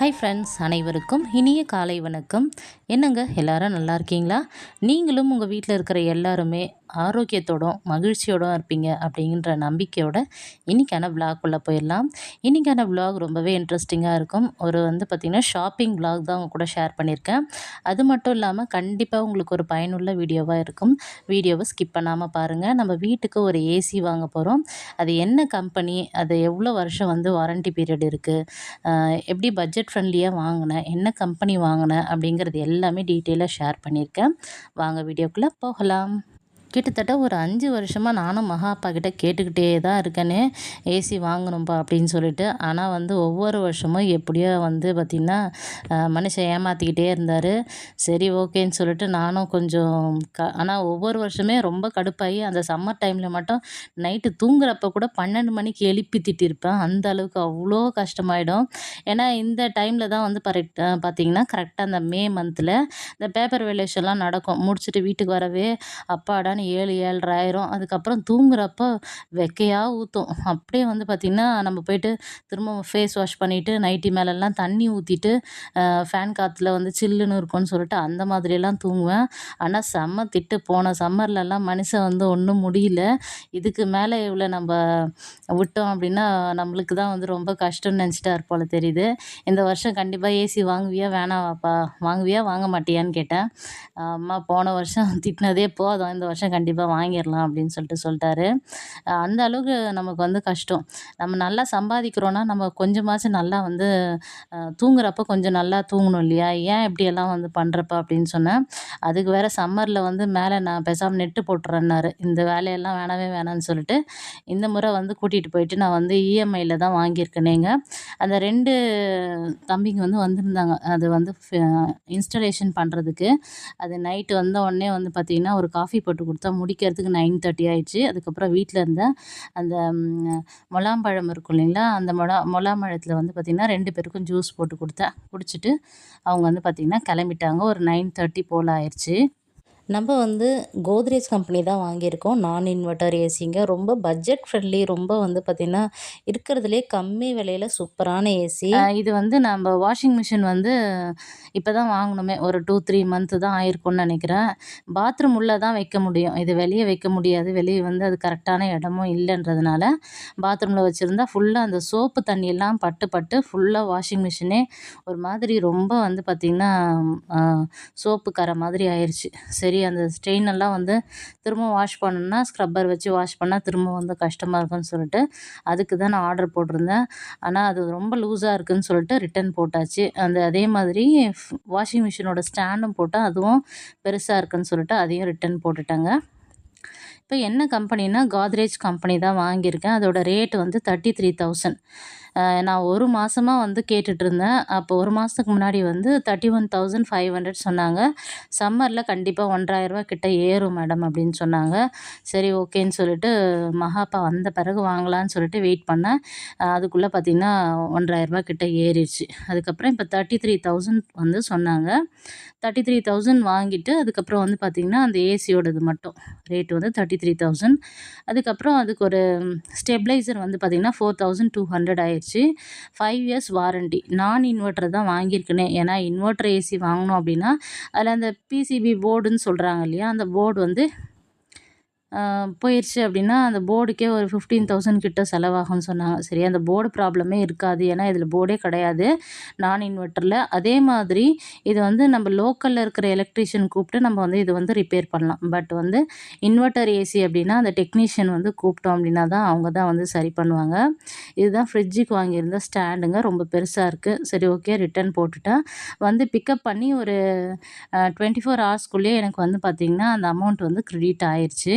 Hi friends அனைவருக்கும் இனிய காலை வணக்கம். என்னங்க எல்லாரும் நல்லா இருக்கீங்களா? நீங்களும் உங்கள் வீட்டில் இருக்கிற எல்லாருமே ஆரோக்கியத்தோடும் மகிழ்ச்சியோடும் இருப்பீங்க அப்படிங்கிற நம்பிக்கையோட இன்றைக்கான விலாகுள்ளே போயிடலாம். இன்றைக்கான விலாக் ரொம்பவே இன்ட்ரெஸ்டிங்காக இருக்கும். ஒரு வந்து பார்த்திங்கன்னா ஷாப்பிங் விலாக் தான் அவங்க கூட ஷேர் பண்ணியிருக்கேன். அது மட்டும் இல்லாமல் கண்டிப்பாக உங்களுக்கு ஒரு பயனுள்ள வீடியோவாக இருக்கும். வீடியோவை ஸ்கிப் பண்ணாமல் பாருங்கள் நம்ம வீட்டுக்கு ஒரு ஏசி வாங்க போகிறோம் அது என்ன கம்பெனி அது எவ்வளோ வருஷம் வந்து வாரண்டி பீரியட் இருக்குது எப்படி பட்ஜெட் ஃப்ரெண்ட்லியாக வாங்கினேன் என்ன கம்பெனி வாங்கினேன் அப்படிங்கிறது எல்லாமே டீட்டெயிலாக ஷேர் பண்ணியிருக்கேன். வாங்க வீடியோக்குள்ளே போகலாம். கிட்டத்தட்ட ஒரு அஞ்சு வருஷமாக நானும் மகா அப்பா கிட்டே கேட்டுக்கிட்டே தான் இருக்கேனே. ஏசி வாங்கணும்ப்பா அப்படின்னு சொல்லிட்டு. ஆனால் வந்து ஒவ்வொரு வருஷமும் எப்படியோ வந்து பார்த்திங்கன்னா மனுஷன் ஏமாற்றிக்கிட்டே இருந்தார். சரி ஓகேன்னு சொல்லிட்டு நானும் கொஞ்சம் க ஆனால் ஒவ்வொரு வருஷமே ரொம்ப கடுப்பாகி அந்த சம்மர் டைமில் மட்டும் நைட்டு தூங்குறப்ப கூட பன்னெண்டு மணிக்கு எழுப்பி திட்டிருப்பேன். அந்த அளவுக்கு அவ்வளோ கஷ்டமாயிடும். ஏன்னா இந்த டைமில் தான் வந்து கரெக்ட் பார்த்திங்கன்னா கரெக்டாக அந்த மே மந்தில் இந்த பேப்பர் வேலேஷன்லாம் நடக்கும். முடிச்சுட்டு வீட்டுக்கு வரவே அப்பாடா மத்தியானம் ஏழு ஏழரை ஆயிரும். அதுக்கப்புறம் தூங்குறப்ப வெக்கையாக ஊற்றும் அப்படியே வந்து பார்த்திங்கன்னா நம்ம போயிட்டு திரும்ப ஃபேஸ் வாஷ் பண்ணிவிட்டு நைட்டி மேலெல்லாம் தண்ணி ஊற்றிட்டு ஃபேன் காற்றுல வந்து சில்லுன்னு இருக்கும்னு சொல்லிட்டு அந்த மாதிரியெல்லாம் தூங்குவேன். ஆனால் செம்ம திட்டு. போன சம்மர்லலாம் மனுஷன் வந்து ஒன்றும் முடியல. இதுக்கு மேலே இவ்வளோ நம்ம விட்டோம் அப்படின்னா நம்மளுக்கு தான் வந்து ரொம்ப கஷ்டம்னு நினச்சிட்டாரு போல் தெரியுது. இந்த வருஷம் கண்டிப்பாக ஏசி வாங்குவியா வேணாவாப்பா? வாங்குவியா வாங்க மாட்டியான்னு கேட்டேன். அம்மா போன வருஷம் திட்டினதே போதும். இந்த வருஷம் கண்டிப்பாக வாங்கிடலாம் அப்படின்னு சொல்லிட்டு சொல்லிட்டாரு. அந்த அளவுக்கு நமக்கு வந்து கஷ்டம். நம்ம நல்லா சம்பாதிக்கிறோன்னா நம்ம கொஞ்சமாச்சும் நல்லா வந்து தூங்குறப்ப கொஞ்சம் நல்லா தூங்கணும் இல்லையா? ஏன் இப்படியெல்லாம் வந்து பண்ணுறப்ப அப்படின்னு சொன்னேன் அதுக்கு வேறு சம்மரில் வந்து மேலே நான் பேசாமல் நெட்டு போட்டுறேன்னாரு. இந்த வேலையெல்லாம் வேணாவே வேணான்னு சொல்லிட்டு இந்த முறை வந்து கூட்டிகிட்டு போயிட்டு நான் வந்து இஎம்ஐயில் தான் வாங்கியிருக்கேனேங்க. அந்த ரெண்டு தம்பிங்க வந்து வந்திருந்தாங்க. அது வந்து இன்ஸ்டலேஷன் பண்ணுறதுக்கு அது நைட்டு வந்த உடனே வந்து பார்த்திங்கன்னா ஒரு காஃபி போட்டு கொடுத்தா முடிக்கிறதுக்கு நைன் தேர்ட்டி ஆயிடுச்சு. அதுக்கப்புறம் வீட்டில் இருந்த அந்த முலாம்பழம் இருக்கும் இல்லைங்களா? அந்த மொளா முலாம்பழத்தில் வந்து பார்த்திங்கன்னா ரெண்டு பேருக்கும் ஜூஸ் போட்டு கொடுத்தேன். குடிச்சிட்டு அவங்க வந்து பார்த்திங்கன்னா கிளம்பிட்டாங்க. ஒரு நைன் தேர்ட்டி போல் ஆயிடுச்சு. நம்ம வந்து கோத்ரேஜ் கம்பெனி தான் வாங்கியிருக்கோம். நான் இன்வெர்ட்டர் ஏசிங்க. ரொம்ப பட்ஜெட் ஃப்ரெண்ட்லி ரொம்ப வந்து பார்த்திங்கன்னா இருக்கிறதுலே கம்மி விலையில் சூப்பரான ஏசி. இது வந்து நம்ம வாஷிங் மிஷின் வந்து இப்போ தான் வாங்கினோமே ஒரு டூ த்ரீ மந்த்து தான் ஆயிருக்கும்னு நினைக்கிறேன். பாத்ரூம் உள்ளே தான் வைக்க முடியும். இது வெளியே வைக்க முடியாது. வெளியே வந்து அது கரெக்டான இடமும் இல்லைன்றதுனால பாத்ரூமில் வச்சுருந்தா ஃபுல்லாக அந்த சோப்பு தண்ணியெல்லாம் பட்டு பட்டு ஃபுல்லாக வாஷிங் மிஷினே ஒரு மாதிரி ரொம்ப வந்து பார்த்திங்கன்னா சோப்பு கரை மாதிரி ஆயிடுச்சு சரி சரி அந்த ஸ்டெயின் எல்லாம் வந்து திரும்ப வாஷ் பண்ணணுன்னா ஸ்க்ரப்பர் வச்சு வாஷ் பண்ணால் திரும்ப வந்து கஷ்டமாக இருக்குன்னு சொல்லிட்டு அதுக்கு தான் நான் ஆர்டர் போட்டிருந்தேன். ஆனால் அது ரொம்ப லூஸாக இருக்குதுன்னு சொல்லிட்டு ரிட்டன் போட்டாச்சு. அந்த அதே மாதிரி வாஷிங் மிஷினோட ஸ்டாண்டும் போட்டால் அதுவும் பெருசாக இருக்குதுன்னு சொல்லிட்டு அதையும் ரிட்டன் போட்டுட்டாங்க. இப்போ என்ன கம்பெனினா காத்ரேஜ் கம்பெனி தான் வாங்கியிருக்கேன். அதோட ரேட் வந்து தேர்ட்டி த்ரீ தௌசண்ட் நான் ஒரு மாதமாக வந்து கேட்டுட்ருந்தேன். அப்போ ஒரு மாதத்துக்கு முன்னாடி வந்து thirty one thousand five hundred சொன்னாங்க. சம்மரில் கண்டிப்பாக ஒன்றாயிரரூவா கிட்ட ஏறும் மேடம் அப்படின்னு சொன்னாங்க. சரி ஓகேன்னு சொல்லிட்டு மகாப்பா வந்த பிறகு வாங்கலான்னு சொல்லிட்டு வெயிட் பண்ணேன். அதுக்குள்ளே பார்த்திங்கன்னா ஒன்றாயிரரூபா கிட்ட ஏறிடுச்சு. அதுக்கப்புறம் இப்போ தேர்ட்டி த்ரீ தௌசண்ட் வந்து சொன்னாங்க. தேர்ட்டி த்ரீ தௌசண்ட் வாங்கிட்டு அதுக்கப்புறம் வந்து பார்த்திங்கன்னா அந்த ஏசியோடது மட்டும். ரேட் வந்து தேர்ட்டி த்ரீ தௌசண்ட் அதுக்கப்புறம் அதுக்கு ஒரு ஸ்டெபிளைசர் வந்து பார்த்திங்கன்னா ஃபோர் தௌசண்ட் டூ ஹண்ட்ரட் ஆயிடுச்சு. ஃபைவ் இயர்ஸ் வாரண்டி நான் இன்வெர்ட்டர் தான் வாங்கியிருக்கேனே. ஏன்னா இன்வெர்ட்டர் ஏசி வாங்கினோம் அப்படின்னா அதில் அந்த பிசிபி போர்டுன்னு சொல்கிறாங்க இல்லையா? அந்த போர்டு வந்து போயிடுச்சு அப்படின்னா அந்த போர்டுக்கே ஒரு ஃபிஃப்டீன் தௌசண்ட் கிட்ட செலவாகும்னு சொன்னாங்க. சரி அந்த போர்டு ப்ராப்ளமே இருக்காது. ஏன்னா இதில் போர்டே கிடையாது. நான் இன்வெர்ட்டரில் அதே மாதிரி இது வந்து நம்ம லோக்கலில் இருக்கிற எலக்ட்ரீஷியன் கூப்பிட்டு நம்ம வந்து இது வந்து ரிப்பேர் பண்ணலாம். பட் வந்து இன்வெர்ட்டர் ஏசி அப்படின்னா அந்த டெக்னீஷியன் வந்து கூப்பிட்டோம் அப்படின்னா தான் அவங்க தான் வந்து சரி பண்ணுவாங்க. இதுதான் ஃப்ரிட்ஜுக்கு வாங்கியிருந்த ஸ்டாண்டுங்க ரொம்ப பெருசாக இருக்குது சரி ஓகே ரிட்டர்ன் போட்டுட்டேன் வந்து பிக்கப் பண்ணி ஒரு டுவெண்ட்டி ஃபோர் ஹவர்ஸ்க்குள்ளேயே எனக்கு வந்து பார்த்திங்கன்னா அந்த அமௌண்ட் வந்து க்ரெடிட் ஆயிடுச்சு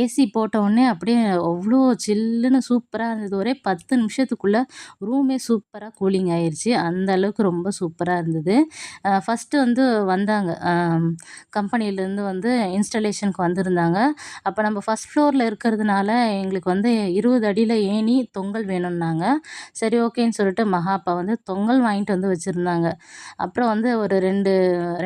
ஏசி போட்ட உடனே அப்படியே அவ்வளோ சில்லுன்னு சூப்பராக இருந்தது. ஒரே பத்து நிமிஷத்துக்குள்ளே ரூமே சூப்பராக கூலிங் ஆயிடுச்சு அந்த அளவுக்கு ரொம்ப சூப்பராக இருந்தது. ஃபஸ்ட்டு வந்து வந்தாங்க. கம்பெனிலேருந்து வந்து இன்ஸ்டலேஷனுக்கு வந்திருந்தாங்க. அப்போ நம்ம ஃபஸ்ட் ஃப்ளோரில் இருக்கிறதுனால எங்களுக்கு வந்து இருபது அடியில் ஏணி தொங்கல் வேணும்னாங்க. சரி ஓகேன்னு சொல்லிட்டு மகாப்பா வந்து தொங்கல் வாங்கிட்டு வந்து வச்சுருந்தாங்க. அப்புறம் வந்து ஒரு ரெண்டு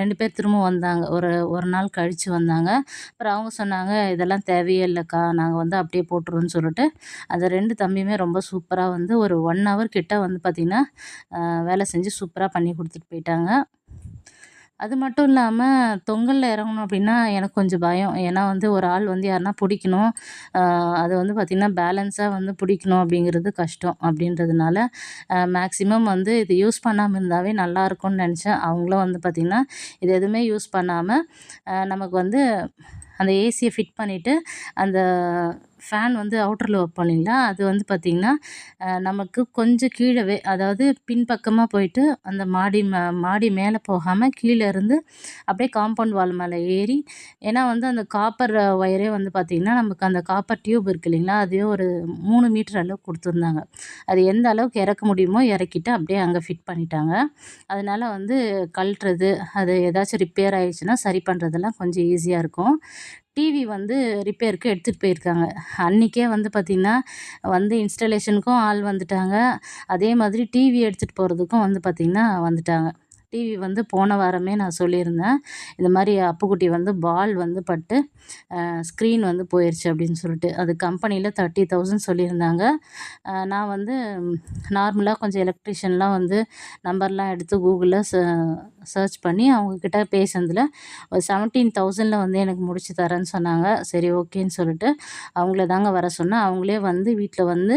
ரெண்டு பேர் திரும்ப வந்தாங்க. ஒரு ஒரு நாள் கழித்து வந்தாங்க. அப்புறம் அவங்க சொன்னாங்க இதெல்லாம் தேவையே இல்லைக்கா நாங்கள் வந்து அப்படியே போட்டுருவோம்னு சொல்லிட்டு அந்த ரெண்டு தம்பியுமே ரொம்ப சூப்பராக வந்து ஒரு ஒன் ஹவர் கிட்ட வந்து பார்த்திங்கன்னா வேலை செஞ்சு சூப்பராக பண்ணி கொடுத்துட்டு போயிட்டாங்க. அது மட்டும் இல்லாமல் தொங்கலில் இறங்கணும் அப்படின்னா எனக்கு கொஞ்சம் பயம். ஏன்னா வந்து ஒரு ஆள் வந்து யாருன்னா பிடிக்கணும். அது வந்து பார்த்திங்கன்னா பேலன்ஸாக வந்து பிடிக்கணும் அப்படிங்கிறது கஷ்டம் அப்படின்றதுனால மேக்ஸிமம் வந்து இது யூஸ் பண்ணாமல் இருந்தாவே நல்லாயிருக்கும்னு நினச்சேன். அவங்களும் வந்து பார்த்திங்கன்னா இது எதுவுமே யூஸ் பண்ணாமல் நமக்கு வந்து அந்த ஏசியை ஃபிட் பண்ணிவிட்டு அந்த ஃபேன் வந்து அவுட்டரில் வைப்போம் இல்லைங்களா? அது வந்து பார்த்திங்கன்னா நமக்கு கொஞ்சம் கீழவே அதாவது பின்பக்கமாக போயிட்டு அந்த மாடி மாடி மேலே போகாமல் கீழே இருந்து அப்படியே காம்பவுண்ட் வால் மேலே ஏறி ஏன்னா வந்து அந்த காப்பர் ஒயரே வந்து பார்த்திங்கன்னா நமக்கு அந்த காப்பர் டியூப் இருக்குது இல்லைங்களா? அதே ஒரு மூணு மீட்டர் அளவு கொடுத்துருந்தாங்க. அது எந்த அளவுக்கு இறக்க முடியுமோ இறக்கிட்டு அப்படியே அங்கே ஃபிட் பண்ணிட்டாங்க. அதனால் வந்து கழட்டுறது அது ஏதாச்சும் ரிப்பேர் ஆகிடுச்சுன்னா சரி பண்ணுறதெல்லாம் கொஞ்சம் ஈஸியாக இருக்கும். டிவி வந்து ரிப்பேருக்கு எடுத்துகிட்டு போயிருக்காங்க. அன்றைக்கே வந்து பார்த்திங்கன்னா வந்து இன்ஸ்டலேஷனுக்கும் ஆள் வந்துட்டாங்க. அதே மாதிரி டிவி எடுத்துகிட்டு போகிறதுக்கும் வந்து பார்த்திங்கன்னா வந்துட்டாங்க. டிவி வந்து போன வாரமே நான் சொல்லியிருந்தேன். இந்த மாதிரி அப்புக்குட்டி வந்து பால் வந்து பட்டு ஸ்க்ரீன் வந்து போயிடுச்சு அப்படின்னு சொல்லிட்டு. அது கம்பெனியில் தேர்ட்டி தௌசண்ட் சொல்லியிருந்தாங்க. நான் வந்து நார்மலாக கொஞ்சம் எலக்ட்ரிஷியன்லாம் வந்து நம்பர்லாம் எடுத்து கூகுளில் சர்ச் பண்ணி அவங்கக்கிட்ட பேசுனதில் ஒரு செவன்டீன் தௌசண்டில் வந்து எனக்கு முடிச்சு தரேன்னு சொன்னாங்க. சரி ஓகேன்னு சொல்லிட்டு அவங்கள தாங்க வர சொன்னேன். அவங்களே வந்து வீட்டில் வந்து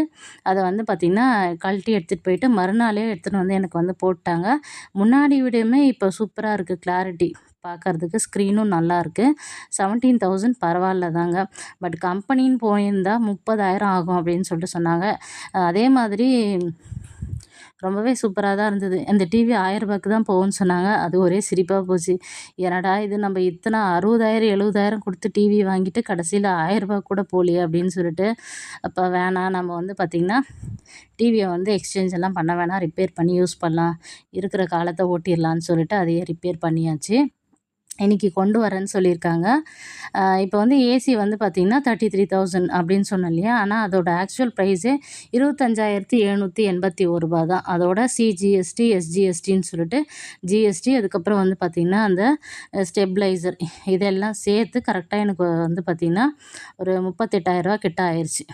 அதை வந்து பார்த்திங்கன்னா கழட்டி எடுத்துகிட்டு போயிட்டு மறுநாளே எடுத்துகிட்டு வந்து எனக்கு வந்து போட்டாங்க. முன்னாடி விடையுமே இப்போ சூப்பராக இருக்குது கிளாரிட்டி பார்க்கறதுக்கு ஸ்க்ரீனும் நல்லாயிருக்கு செவன்டீன் தௌசண்ட் பரவாயில்ல தாங்க. பட் கம்பெனின்னு போயிருந்தால் முப்பதாயிரம் ஆகும் அப்படின்னு சொல்லிட்டு சொன்னாங்க. அதே மாதிரி ரொம்பவே சூப்பராக தான் இருந்தது. அந்த டிவி ஆயிரரூபாய்க்கு தான் போகும்னு சொன்னாங்க. அது ஒரே சிரிப்பாக போச்சு. என்னடா இது? நம்ம இத்தனை அறுபதாயிரம் எழுபதாயிரம் கொடுத்து டிவி வாங்கிட்டு கடைசியில் ஆயிரரூபா கூட போகலையே அப்படின்னு சொல்லிட்டு அப்போ வேணாம். நம்ம வந்து பார்த்திங்கன்னா டிவியை வந்து எக்ஸ்சேஞ்ச் எல்லாம் பண்ண வேணாம். ரிப்பேர் பண்ணி யூஸ் பண்ணலாம். இருக்கிற காலத்தை ஓட்டிடலான்னு சொல்லிட்டு அதையே ரிப்பேர் பண்ணியாச்சு. இன்றைக்கி கொண்டு வரேன்னு சொல்லியிருக்காங்க. இப்போ வந்து ஏசி வந்து பார்த்திங்கன்னா தேர்ட்டி த்ரீ தௌசண்ட் அப்படின்னு சொன்னேன் இல்லையா? ஆனால் அதோட ஆக்சுவல் ப்ரைஸே இருபத்தஞ்சாயிரத்தி எழுநூற்றி எண்பத்தி ஒரு ரூபா தான். அதோட சிஜிஎஸ்டி எஸ்ஜிஎஸ்டின்னு சொல்லிட்டு ஜிஎஸ்டி அதுக்கப்புறம் வந்து பார்த்திங்கன்னா அந்த ஸ்டெபிளைசர் இதெல்லாம் சேர்த்து கரெக்டாக எனக்கு வந்து பார்த்திங்கன்னா ஒரு முப்பத்தெட்டாயிரரூவா கிட்ட ஆயிடுச்சு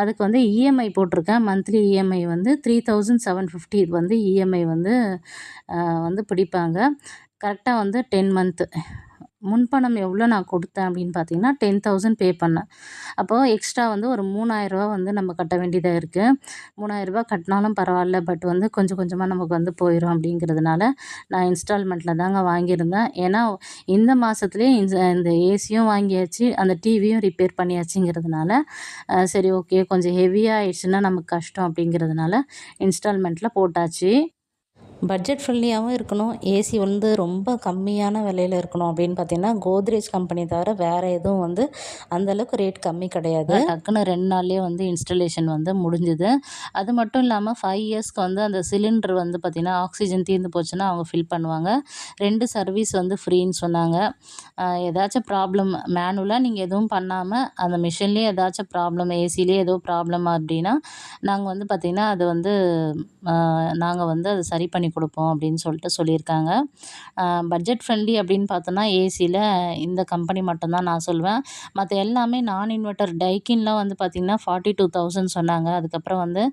அதுக்கு வந்து இஎம்ஐ போட்டிருக்கேன். மந்த்லி இஎம்ஐ வந்து த்ரீ தௌசண்ட் செவன் ஃபிஃப்டி இது வந்து இஎம்ஐ வந்து வந்து பிடிப்பாங்க. கரெக்டாக வந்து டென் மந்த்து முன்பணம் எவ்வளோ நான் கொடுத்தேன் அப்படின்னு பார்த்தீங்கன்னா டென் தௌசண்ட் பே பண்ணேன். அப்போது எக்ஸ்ட்ரா வந்து ஒரு மூணாயிரரூவா வந்து நம்ம கட்ட வேண்டியதாக இருக்குது மூணாயிரரூபா கட்டினாலும் பரவாயில்ல பட் வந்து கொஞ்சம் கொஞ்சமாக நமக்கு வந்து போயிடும் அப்படிங்கிறதுனால நான் இன்ஸ்டால்மெண்ட்டில் தாங்க வாங்கியிருந்தேன். ஏன்னா இந்த மாதத்துலேயே இந்த இந்த ஏசியும் வாங்கியாச்சு அந்த டிவியும் ரிப்பேர் பண்ணியாச்சுங்கிறதுனால சரி ஓகே கொஞ்சம் ஹெவியாக ஆயிடுச்சுன்னா நமக்கு கஷ்டம் அப்படிங்கிறதுனால இன்ஸ்டால்மெண்ட்டில் போட்டாச்சு. பட்ஜெட் ஃப்ரெண்ட்லியாகவும் இருக்கணும். ஏசி வந்து ரொம்ப கம்மியான விலையில் இருக்கணும் அப்படின்னு பார்த்தீங்கன்னா கோத்ரேஜ் கம்பெனி தவிர வேறு எதுவும் வந்து அந்தளவுக்கு ரேட் கம்மி கிடையாது. டக்குன்னு ரெண்டு நாள்லேயே வந்து இன்ஸ்டலேஷன் வந்து முடிஞ்சுது. அது மட்டும் இல்லாமல் ஃபைவ் இயர்ஸ்க்கு வந்து அந்த சிலிண்டர் வந்து பார்த்திங்கன்னா ஆக்சிஜன் தீர்ந்து போச்சுன்னா அவங்க ஃபில் பண்ணுவாங்க. ரெண்டு சர்வீஸ் வந்து ஃப்ரீன்னு சொன்னாங்க. ஏதாச்சும் ப்ராப்ளம் மேனுவலாக நீங்கள் எதுவும் பண்ணாமல் அந்த மிஷின்லேயே ஏதாச்சும் ப்ராப்ளம் ஏசிலேயே ஏதோ ப்ராப்ளம் அப்படின்னா நாங்கள் வந்து பார்த்திங்கன்னா அது வந்து நாங்கள் வந்து அதை சரி பண்ணி கொடுப்போம் அப்படின்னு சொல்லிட்டு சொல்லியிருக்காங்க. பட்ஜெட் ஃப்ரெண்ட்லி அப்படின்னு பார்த்தோன்னா ஏசியில் இந்த கம்பெனி மட்டும்தான் நான் சொல்வேன். மற்ற எல்லாமே நான் இன்வெர்ட்டர் டைக்கின்லாம் வந்து பார்த்திங்கன்னா ஃபார்ட்டி டூ தௌசண்ட் சொன்னாங்க. அதுக்கப்புறம் வந்து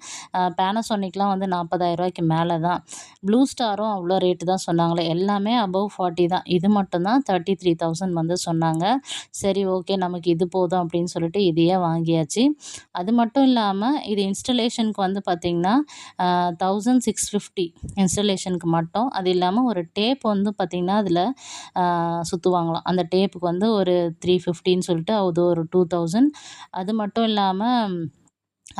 பேனசோனிக்லாம் வந்து நாற்பதாயிரரூவாய்க்கு மேலே தான் ப்ளூ ஸ்டாரும் அவ்வளோ ரேட்டு தான் சொன்னாங்களே. எல்லாமே அபவ் ஃபார்ட்டி தான். இது மட்டும்தான் தேர்ட்டி த்ரீ தௌசண்ட் வந்து சொன்னாங்க. சரி ஓகே நமக்கு இது போதும் அப்படின்னு சொல்லிட்டு இதையே வாங்கியாச்சு. அது மட்டும் இல்லாமல் இது இன்ஸ்டலேஷனுக்கு வந்து பார்த்திங்கன்னா தௌசண்ட் சிக்ஸ் ஃபிஃப்டி இன்ஸ்டலேஷனுக்கு மட்டும். அது இல்லாமல் ஒரு டேப் வந்து பார்த்திங்கன்னா அதில் சுற்றுவாங்களாம் அந்த டேப்புக்கு வந்து ஒரு த்ரீ ஃபிஃப்டின்னு சொல்லிட்டு அது ஒரு டூ தௌசண்ட் அது மட்டும் இல்லாமல்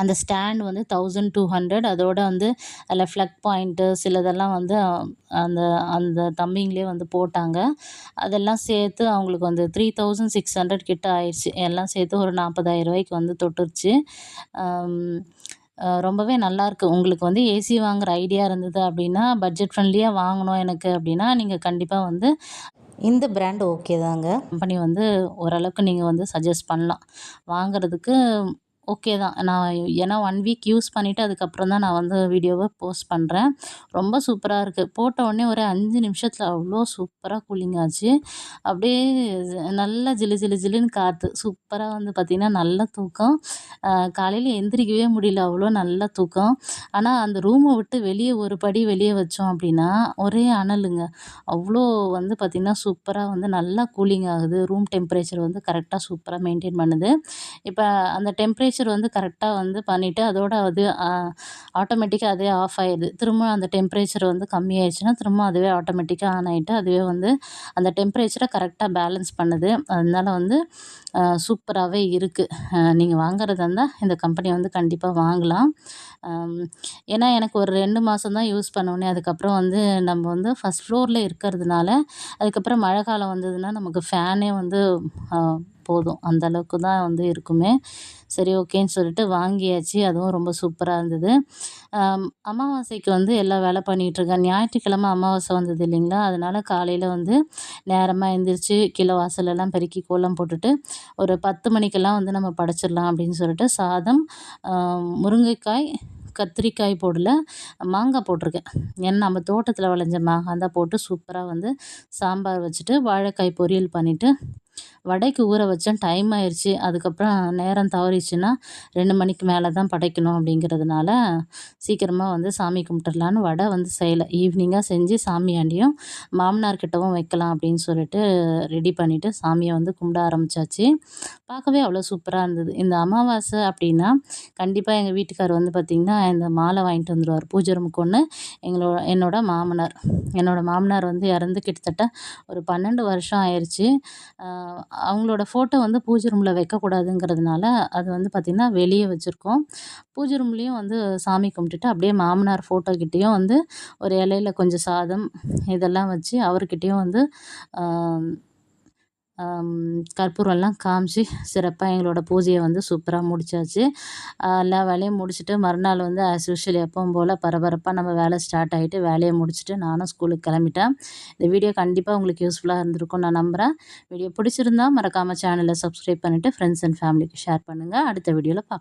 அந்த ஸ்டாண்ட் வந்து தௌசண்ட் டூ ஹண்ட்ரட் அதோட வந்து அதில் ஃப்ளக் பாயிண்ட்டு சிலதெல்லாம் வந்து அந்த அந்த தம்பிங்களே வந்து போட்டாங்க. அதெல்லாம் சேர்த்து அவங்களுக்கு வந்து த்ரீ தௌசண்ட் சிக்ஸ் ஹண்ட்ரட் கிட்ட ஆயிடுச்சு. எல்லாம் சேர்த்து ஒரு நாற்பதாயிரம் ரூபாய்க்கு வந்து தொட்டுருச்சு. ரொம்பவே நல்லாயிருக்கு உங்களுக்கு வந்து ஏசி வாங்குகிற ஐடியா இருந்தது அப்படின்னா பட்ஜெட் ஃப்ரெண்ட்லியாக வாங்கணும் எனக்கு அப்படின்னா நீங்கள் கண்டிப்பாக வந்து இந்த பிராண்ட் ஓகே தாங்க. கம்பெனி வந்து ஓரளவுக்கு நீங்கள் வந்து சஜஸ்ட் பண்ணலாம். வாங்குறதுக்கு ஓகே தான். நான் ஏன்னா ஒன் வீக் யூஸ் பண்ணிவிட்டு அதுக்கப்புறம் தான் நான் வந்து வீடியோவை போஸ்ட் பண்ணுறேன் ரொம்ப சூப்பராக இருக்குது போட்ட உடனே ஒரு அஞ்சு நிமிஷத்தில் அவ்வளோ சூப்பராக கூலிங் ஆச்சு. அப்படியே நல்லா ஜிலு ஜிலு ஜிலுன்னு காற்று சூப்பராக வந்து பார்த்திங்கன்னா நல்ல தூக்கம். காலையில் எந்திரிக்கவே முடியல. அவ்வளோ நல்ல தூக்கம். ஆனால் அந்த ரூமை விட்டு வெளியே ஒரு படி வெளியே வச்சோம் அப்படின்னா, ஒரே அனலுங்க. அவ்வளோ வந்து பார்த்திங்கன்னா சூப்பராக வந்து நல்லா கூலிங் ஆகுது. ரூம் டெம்பரேச்சர் வந்து கரெக்டாக சூப்பராக மெயின்டைன் பண்ணுது. இப்போ அந்த டெம்பரேச்சர் வந்து கரெக்டாக வந்து பண்ணிவிட்டு அதோட அது ஆட்டோமேட்டிக்காக அதே ஆஃப் ஆயிடுது. திரும்ப அந்த டெம்பரேச்சர் வந்து கம்மியாயிருச்சுன்னா, திரும்ப அதுவே ஆட்டோமேட்டிக்காக ஆன் ஆகிட்டு அதுவே வந்து அந்த டெம்பரேச்சரை கரெக்டாக பேலன்ஸ் பண்ணுது. அதனால வந்து சூப்பராகவே இருக்குது நீங்கள் வாங்குறதா இருந்தால் இந்த கம்பெனி வந்து கண்டிப்பாக வாங்கலாம். ஏன்னா எனக்கு ஒரு ரெண்டு மாதம் தான் யூஸ் பண்ணோனே, அதுக்கப்புறம் வந்து நம்ம வந்து ஃபர்ஸ்ட் ஃப்ளோரில் இருக்கிறதுனால, அதுக்கப்புறம் மழை காலம் வந்ததுன்னா, நமக்கு ஃபேனே வந்து போதும். அந்த அளவுக்கு தான் வந்து இருக்குமே. சரி ஓகேன்னு சொல்லிட்டு வாங்கியாச்சு. அதுவும் ரொம்ப சூப்பராக இருந்தது. அமாவாசைக்கு வந்து எல்லா வேலை பண்ணிகிட்ருக்கேன் ஞாயிற்றுக்கிழமை அமாவாசை வந்தது இல்லைங்களா? அதனால் காலையில் வந்து நேரமாக எழுந்திரிச்சு கிலோ வாசலெல்லாம் பெருக்கி கோலம் போட்டுட்டு, ஒரு 10 மணிக்கெல்லாம் வந்து நம்ம படைச்சிடலாம் அப்படின்னு சொல்லிட்டு சாதம், முருங்கைக்காய், கத்திரிக்காய் போடல. மாங்காய் போட்டிருக்கேன். ஏன்னா நம்ம தோட்டத்தில் விளைஞ்ச மாங்காய் தான் போட்டு சூப்பராக வந்து சாம்பார் வச்சுட்டு, வாழைக்காய் பொரியல் பண்ணிவிட்டு வடைக்கு ஊற வச்சேன். டைம் ஆயிடுச்சு அதுக்கப்புறம் நேரம் தவறிச்சுன்னா, ரெண்டு மணிக்கு மேலே தான் படைக்கணும் அப்படிங்கிறதுனால, சீக்கிரமாக வந்து சாமி கும்பிட்டுடலான்னு வடை வந்து செய்யலை ஈவினிங்காக செஞ்சு சாமியாண்டியும், மாமனார் கிட்டவும் வைக்கலாம் அப்படின்னு சொல்லிட்டு ரெடி பண்ணிவிட்டு சாமியை வந்து கும்பிட ஆரம்பித்தாச்சு பார்க்கவே அவ்வளோ சூப்பராக இருந்தது. இந்த அமாவாசை அப்படின்னா, கண்டிப்பாக எங்கள் வீட்டுக்கார் வந்து பார்த்திங்கன்னா இந்த மாலை வாங்கிட்டு வந்துடுவார் பூஜை ரூமுக்கு ஒன்று எங்களோட என்னோட மாமனார். என்னோடய மாமனார் வந்து இறந்து கிட்டத்தட்ட ஒரு 12 வருஷம் ஆயிடுச்சு அவங்களோட ஃபோட்டோ வந்து பூஜை ரூமில் வைக்கக்கூடாதுங்கிறதுனால, அது வந்து பார்த்திங்கன்னா வெளியே வச்சுருக்கோம். பூஜை ரூம்லேயும் வந்து சாமி கும்பிட்டுட்டு, அப்படியே மாமனார் ஃபோட்டோக்கிட்டேயும் வந்து ஒரு இலையில கொஞ்சம் சாதம் இதெல்லாம் வச்சு, அவர்கிட்டேயும் வந்து கற்பூரம்லாம் காமிச்சு, சிறப்பாக எங்களோட பூஜையை வந்து சூப்பராக முடிச்சாச்சு. எல்லா வேலையும் முடிச்சுட்டு, மறுநாள் வந்து ஆஸ் யூஷுவல் எப்பவும் போல் பரபரப்பாக நம்ம வேலை ஸ்டார்ட் ஆகிட்டு வேலையை முடிச்சுட்டு நானும் ஸ்கூலுக்கு கிளம்பிட்டேன். இந்த வீடியோ கண்டிப்பாக உங்களுக்கு யூஸ்ஃபுல்லாக இருந்திருக்கும் நான் நம்புகிறேன் வீடியோ பிடிச்சிருந்தா மறக்காமல் சேனலில் சப்ஸ்கிரைப் பண்ணிட்டு, ஃப்ரெண்ட்ஸ் அண்ட் ஃபேமிலிக்கு ஷேர் பண்ணுங்க. அடுத்த வீடியோவில் பார்க்கலாம்.